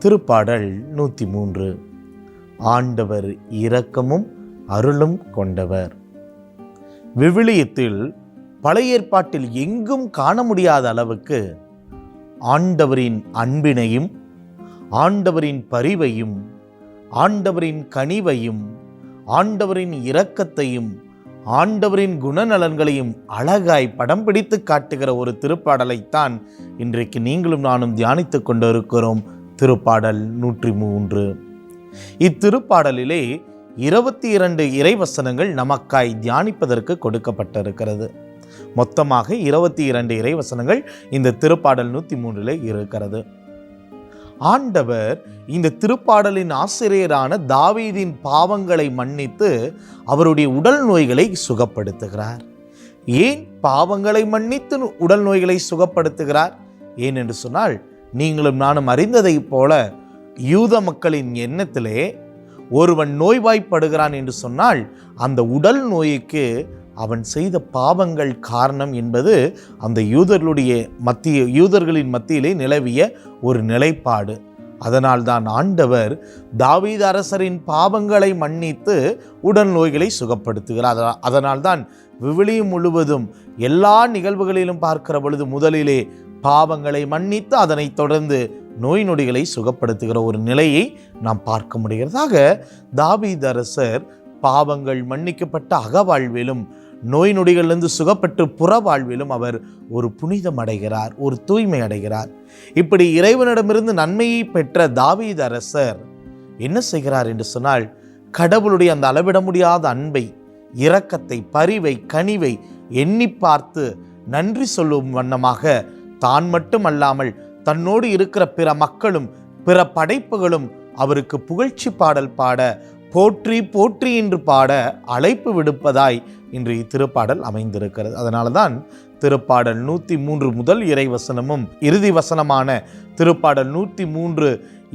திருப்பாடல் நூற்றி மூன்று ஆண்டவர் இரக்கமும் அருளும் கொண்டவர். விவிலியத்தில் பழைய ஏற்பாட்டில் எங்கும் காண முடியாத அளவுக்கு ஆண்டவரின் அன்பினையும் ஆண்டவரின் பரிவையும் ஆண்டவரின் கனிவையும் ஆண்டவரின் இரக்கத்தையும் ஆண்டவரின் குணநலன்களையும் அழகாய் படம் பிடித்து காட்டுகிற ஒரு திருப்பாடலைத்தான் இன்றைக்கு நீங்களும் நானும் தியானித்து கொண்டிருக்கிறோம். திருப்பாடல் நூற்றி மூன்று இத்திருப்பாடலிலே இருபத்தி இரண்டு இறைவசனங்கள் நமக்காய் தியானிப்பதற்கு கொடுக்கப்பட்டிருக்கிறது. மொத்தமாக இருபத்தி இரண்டு இறைவசனங்கள் இந்த திருப்பாடல் நூற்றி மூன்றில் இருக்கிறது. ஆண்டவர் இந்த திருப்பாடலின் ஆசிரியரான தாவீதின் பாவங்களை மன்னித்து அவருடைய உடல் நோய்களை சுகப்படுத்துகிறார். ஏன் பாவங்களை மன்னித்து உடல் நோய்களை சுகப்படுத்துகிறார்? ஏன் என்று சொன்னால் நீங்களும் நானும் அறிந்ததைப் போல யூத மக்களின் எண்ணத்திலே ஒருவன் நோய்வாய்ப்படுகிறான் என்று சொன்னால் அந்த உடல் நோய்க்கு அவன் செய்த பாவங்கள் காரணம் என்பது அந்த யூதர்களுடைய மத்திய யூதர்களின் மத்தியிலே நிலவிய ஒரு நிலைப்பாடு. அதனால்தான் ஆண்டவர் தாவீத அரசரின் பாவங்களை மன்னித்து உடல் நோய்களை சுகப்படுத்துகிறார். அதனால்தான் விவிலியம் முழுவதும் எல்லா நிகழ்வுகளிலும் பார்க்கிற பொழுது முதலிலே பாவங்களை மன்னித்து அதனைத் தொடர்ந்து நோய் நொடிகளை சுகப்படுத்துகிற ஒரு நிலையை நாம் பார்க்க முடிகிறதாக தாவீது பாவங்கள் மன்னிக்கப்பட்ட அகவாழ்விலும் நோய் நொடிகளிலிருந்து சுகப்பட்டு புற வாழ்விலும் அவர் ஒரு புனிதம் அடைகிறார் ஒரு தூய்மை அடைகிறார். இப்படி இறைவனிடமிருந்து நன்மையை பெற்ற தாவீது அரசர் என்ன செய்கிறார் என்று சொன்னால் கடவுளுடைய அந்த அளவிட முடியாத அன்பை இரக்கத்தை பரிவை கனிவை எண்ணி பார்த்து நன்றி சொல்லும் வண்ணமாக தான் மட்டும் அல்லாமல் தன்னோடு இருக்கிற பிற மக்களும் பிற படைப்புகளும் அவருக்கு புகழ்ச்சி பாடல் பாட போற்றி போற்றி என்று பாட அழைப்பு விடுப்பதாய் இன்று இத்திருப்பாடல் அமைந்திருக்கிறது. அதனால தான் திருப்பாடல் நூற்றி மூன்று முதல் இறைவசனமும் இறுதி வசனமான திருப்பாடல் நூற்றி மூன்று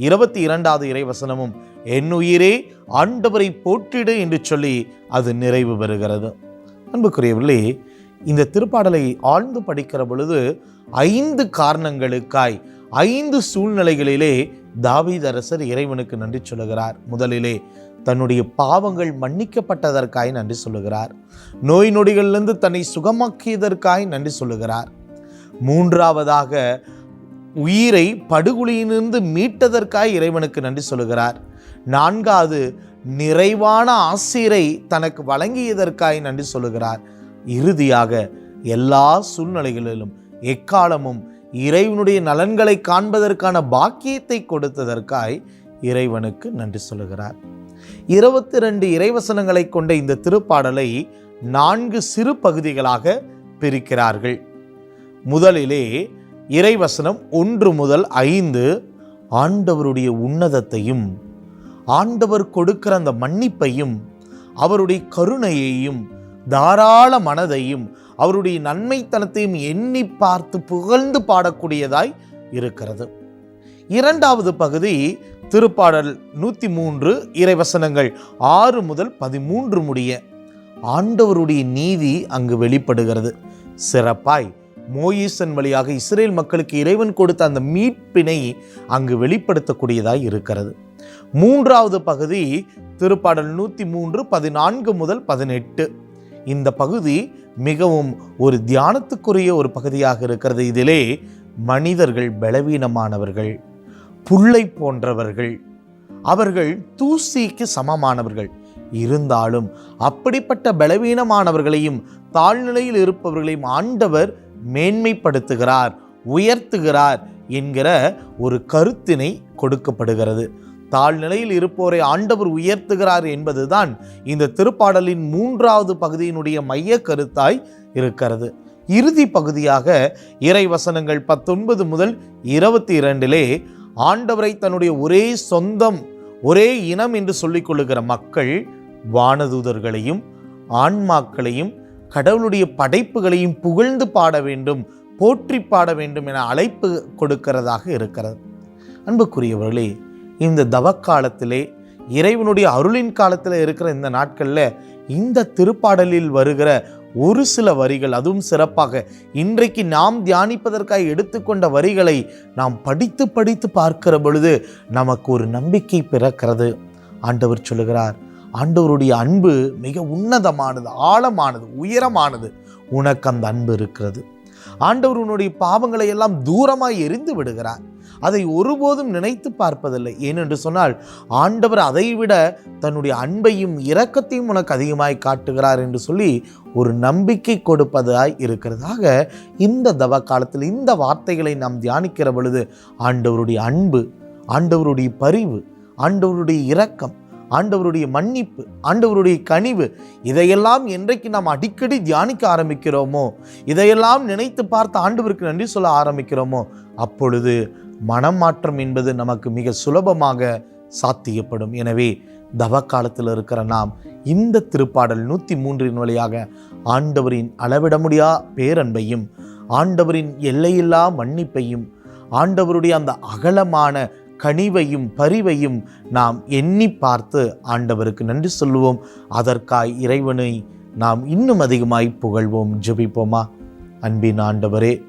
இருபத்தி இரண்டாவது இறைவசனமும் என் உயிரே ஆண்டவரை போற்றிடு என்று சொல்லி அது நிறைவு பெறுகிறது. அன்புக்குரியவில்லை இந்த திருப்பாடலை ஆழ்ந்து படிக்கிற பொழுது ஐந்து காரணங்களுக்காய் ஐந்து சூழ்நிலைகளிலே தாவீதரசர் இறைவனுக்கு நன்றி சொல்லுகிறார். முதலிலே தன்னுடைய பாவங்கள் மன்னிக்கப்பட்டதற்காய் நன்றி சொல்லுகிறார். நோய் நொடிகளிலிருந்து தன்னை சுகமாக்கியதற்காய் நன்றி சொல்லுகிறார். மூன்றாவதாக உயிரை படுகொலியிலிருந்து மீட்டதற்காய் இறைவனுக்கு நன்றி சொல்லுகிறார். நான்காவது நிறைவான ஆசிரை தனக்கு வழங்கியதற்காய் நன்றி சொல்லுகிறார். இறுதியாக எல்லா சூழ்நிலைகளிலும் எக்காலமும் இறைவனுடைய நலன்களை காண்பதற்கான பாக்கியத்தை கொடுத்ததற்காய் இறைவனுக்கு நன்றி சொல்லுகிறார். இருபத்தி ரெண்டு இறைவசனங்களை கொண்ட இந்த திருப்பாடலை நான்கு சிறு பகுதிகளாக பிரிக்கிறார்கள். முதலிலே இறைவசனம் ஒன்று முதல் ஐந்து ஆண்டவருடைய உன்னதத்தையும் ஆண்டவர் கொடுக்கிற அந்த மன்னிப்பையும் அவருடைய கருணையையும் தாராள மனதையும் அவருடைய நன்மைத்தனத்தையும் எண்ணி பார்த்து புகழ்ந்து பாடக்கூடியதாய் இருக்கிறது. இரண்டாவது பகுதி திருப்பாடல் நூற்றி மூன்று இறைவசனங்கள் ஆறு முதல் பதிமூன்று முடிய ஆண்டவருடைய நீதி அங்கு வெளிப்படுகிறது. சிறப்பாய் மோயிசன் வழியாக இஸ்ரேல் மக்களுக்கு இறைவன் கொடுத்த அந்த மீட்பினை அங்கு வெளிப்படுத்தக்கூடியதாய் இருக்கிறது. மூன்றாவது பகுதி திருப்பாடல் நூற்றி மூன்று பதினான்கு முதல் பதினெட்டு. இந்த பகுதி மிகவும் ஒரு தியானத்துக்குரிய ஒரு பகுதியாக இருக்கிறது. இதிலே மனிதர்கள் பலவீனமானவர்கள் புல்லை போன்றவர்கள் அவர்கள் தூசிக்கு சமமானவர்கள். இருந்தாலும் அப்படிப்பட்ட பலவீனமானவர்களையும் தாழ்நிலையில் இருப்பவர்களையும் ஆண்டவர் மேன்மைப்படுத்துகிறார் உயர்த்துகிறார் என்கிற ஒரு கருத்தினை கொடுக்கப்படுகிறது. தாழ்நிலையில் இருப்போரை ஆண்டவர் உயர்த்துகிறார் என்பதுதான் இந்த திருப்பாடலின் மூன்றாவது பகுதியினுடைய மைய கருத்தாய் இருக்கிறது. இறுதி பகுதியாக இறை வசனங்கள் பத்தொன்பது முதல் இருபத்தி இரண்டிலே ஆண்டவரை தன்னுடைய ஒரே சொந்தம் ஒரே இனம் என்று சொல்லிக் கொள்ளுகிற மக்கள் வானதூதர்களையும் ஆன்மாக்களையும் கடவுளுடைய படைப்புகளையும் புகழ்ந்து பாட வேண்டும் போற்றி பாட வேண்டும் என அழைப்பு கொடுக்கிறதாக இருக்கிறது. அன்புக்குரியவர்களே இந்த தவக்காலத்திலே இறைவனுடைய அருளின் காலத்தில் இருக்கிற இந்த நாட்களில் இந்த திருப்பாடலில் வருகிற ஒரு சில வரிகள் அதுவும் சிறப்பாக இன்றைக்கு நாம் தியானிப்பதற்காக எடுத்துக்கொண்ட வரிகளை நாம் படித்து படித்து பார்க்கிற பொழுது நமக்கு ஒரு நம்பிக்கை பிறக்கிறது. ஆண்டவர் சொல்லுகிறார் ஆண்டவருடைய அன்பு மிக உன்னதமானது ஆழமானது உயரமானது. உனக்கு அந்த அன்பு இருக்கிறது. ஆண்டவர் உன்னுடைய பாவங்களை எல்லாம் தூரமாக எரிந்து விடுகிறார். அதை ஒருபோதும் நினைத்து பார்ப்பதில்லை. ஏனென்று சொன்னால் ஆண்டவர் அதைவிட தன்னுடைய அன்பையும் இரக்கத்தையும் உனக்கு அதிகமாய் காட்டுகிறார் என்று சொல்லி ஒரு நம்பிக்கை கொடுப்பதாய் இருக்கிறதாக இந்த தவ காலத்தில் இந்த வார்த்தைகளை நாம் தியானிக்கிற பொழுது ஆண்டவருடைய அன்பு ஆண்டவருடைய பரிவு ஆண்டவருடைய இரக்கம் ஆண்டவருடைய மன்னிப்பு ஆண்டவருடைய கனிவு இதையெல்லாம் என்றைக்கு நாம் அடிக்கடி தியானிக்க ஆரம்பிக்கிறோமோ இதையெல்லாம் நினைத்து பார்த்து ஆண்டவருக்கு நன்றி சொல்ல ஆரம்பிக்கிறோமோ அப்பொழுது மனம் மாற்றம் என்பது நமக்கு மிக சுலபமாக சாத்தியப்படும். எனவே தவ காலத்தில் இருக்கிற நாம் இந்த திருப்பாடல் நூற்றி மூன்றின் வழியாக ஆண்டவரின் அளவிட முடியா பேரன்பையும் ஆண்டவரின் எல்லையில்லா மன்னிப்பையும் ஆண்டவருடைய அந்த அகலமான கனிவையும் பரிவையும் நாம் எண்ணி பார்த்து ஆண்டவருக்கு நன்றி சொல்லுவோம். அதற்காய் இறைவனை நாம் இன்னும் அதிகமாய் புகழ்வோம் ஜெபிப்போமா? அன்பின் ஆண்டவரே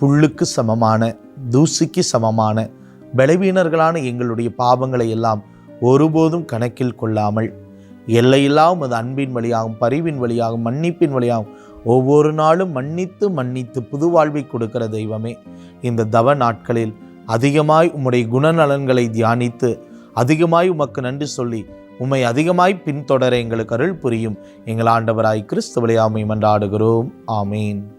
புல்லுக்கு சமமான தூசிக்கு சமமான பலவீனர்களான எங்களுடைய பாவங்களை எல்லாம் ஒருபோதும் கணக்கில் கொள்ளாமல் எல்லையில்லாம் அது அன்பின் வழியாகும் பரிவின் வழியாகும் மன்னிப்பின் வழியாகும் ஒவ்வொரு நாளும் மன்னித்து மன்னித்து புது வாழ்வை கொடுக்கிற தெய்வமே இந்த தவ நாட்களில் அதிகமாய் உம்முடைய குணநலன்களை தியானித்து அதிகமாய் உமக்கு நன்றி சொல்லி உம்மை அதிகமாய் பின்தொடர எங்களுக்கு அருள் புரியும் எங்கள் ஆண்டவராய் கிறிஸ்துவலையாமை மன்றாடுகிறோம் ஆமீன்.